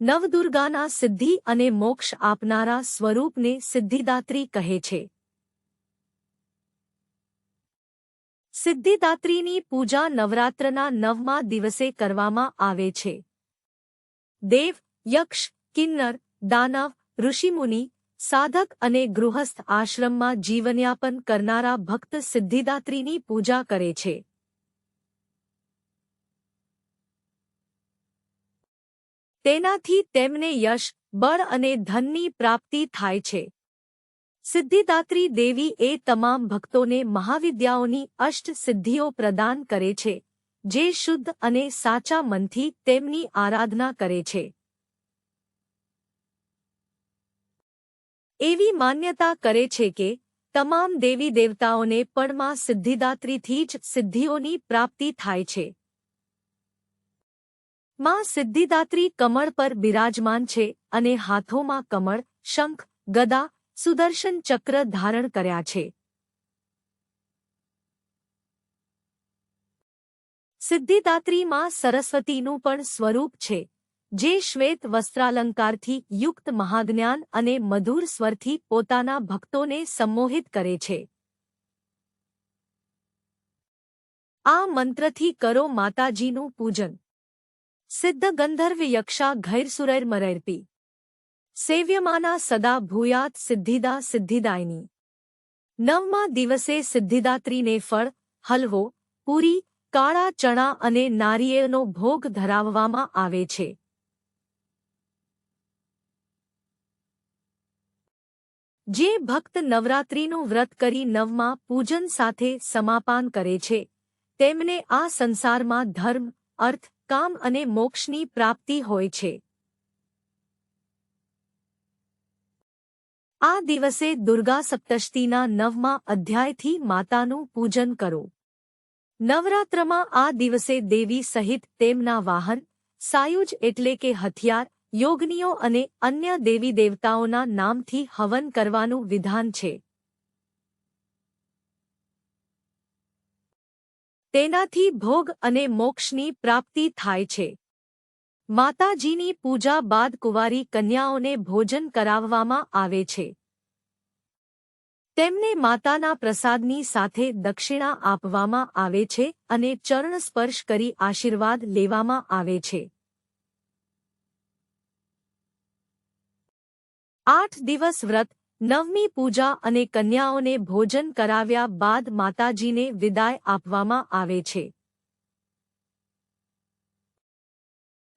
નવદુર્ગાના સિદ્ધિ અને મોક્ષ આપનારા સ્વરૂપને સિદ્ધિદાત્રી કહે છે. સિદ્ધિદાત્રીની પૂજા નવરાત્રના નવમા દિવસે કરવામાં આવે છે. દેવ, યક્ષ, કિન્નર, દાનવ, ઋષિમુનિ, સાધક અને ગૃહસ્થ આશ્રમમાં જીવનયાપન કરનારા ભક્ત સિદ્ધિદાત્રીની પૂજા કરે છે. તેનાથી તેમને યશ, બળ અને ધનની પ્રાપ્તિ થાય છે. સિદ્ધિદાત્રી દેવી એ તમામ ભક્તોને મહાવિદ્યાઓની અષ્ટ સિદ્ધિઓ પ્રદાન કરે છે, જે શુદ્ધ અને સાચા મનથી તેમની આરાધના કરે છે. એવી માન્યતા કરે છે કે, તમામ દેવી દેવતાઓને પણમાં સિદ્ધિદાત્રીથી જ સિદ્ધિઓની પ્રાપ્તિ થાય છે. માં સિદ્ધિદાત્રી કમળ પર બિરાજમાન છે અને હાથોમાં કમળ, શંખ, ગદા, સુદર્શન ચક્ર ધારણ કર્યા છે. સિદ્ધિદાત્રી માં સરસ્વતીનું પણ સ્વરૂપ છે, જે શ્વેત વસ્ત્રાલંકારથી યુક્ત મહાજ્ઞાન અને મધુર સ્વરથી પોતાના ભક્તોને સંમોહિત કરે છે. આ મંત્રથી કરો માતાજીનું પૂજન. સિદ્ધ ગંધર્વ યક્ષા ઘૈરસુરૈર ઘૈરસુરૈર્મરૈર્પી સેવ્યમાના સદા ભૂયાત સિદ્ધિદા સિદ્ધિદાયની. નવમા દિવસે સિદ્ધિદાત્રીને ફળ, હલવો, પૂરી, કાળા ચણા અને નારિયેળનો ભોગ ધરાવવામાં આવે છે. જે ભક્ત નવરાત્રિનું વ્રત કરી નવમાં પૂજન સાથે સમાપાન કરે છે, તેમને આ સંસારમાં ધર્મ, અર્થ કામ અને મોક્ષની પ્રાપ્તિ હોય છે. આ દિવસે દુર્ગા સપ્તષ્ટીના નવમા અધ્યાયથી માતાનું પૂજન કરો. નવરાત્રમાં આ દિવસે દેવી સહિત તેમના વાહન, સાયુજ એટલે કે હથિયાર, યોગનીઓ અને અન્ય દેવી દેવતાઓના નામથી હવન કરવાનું વિધાન છે. તેનાથી ભોગ અને મોક્ષની પ્રાપ્તિ થાય છે. માતાજીની પૂજા બાદ કુંવારી કન્યાઓને ભોજન કરાવવામાં આવે છે. તેમને માતાના પ્રસાદની સાથે દક્ષિણા આપવામાં આવે છે અને ચરણ સ્પર્શ કરી આશીર્વાદ લેવામાં આવે છે. આઠ દિવસ વ્રત નવમી પૂજા અને કન્યાઓને ભોજન કરાવ્યા બાદ માતાજીને વિદાય આપવામાં આવે છે.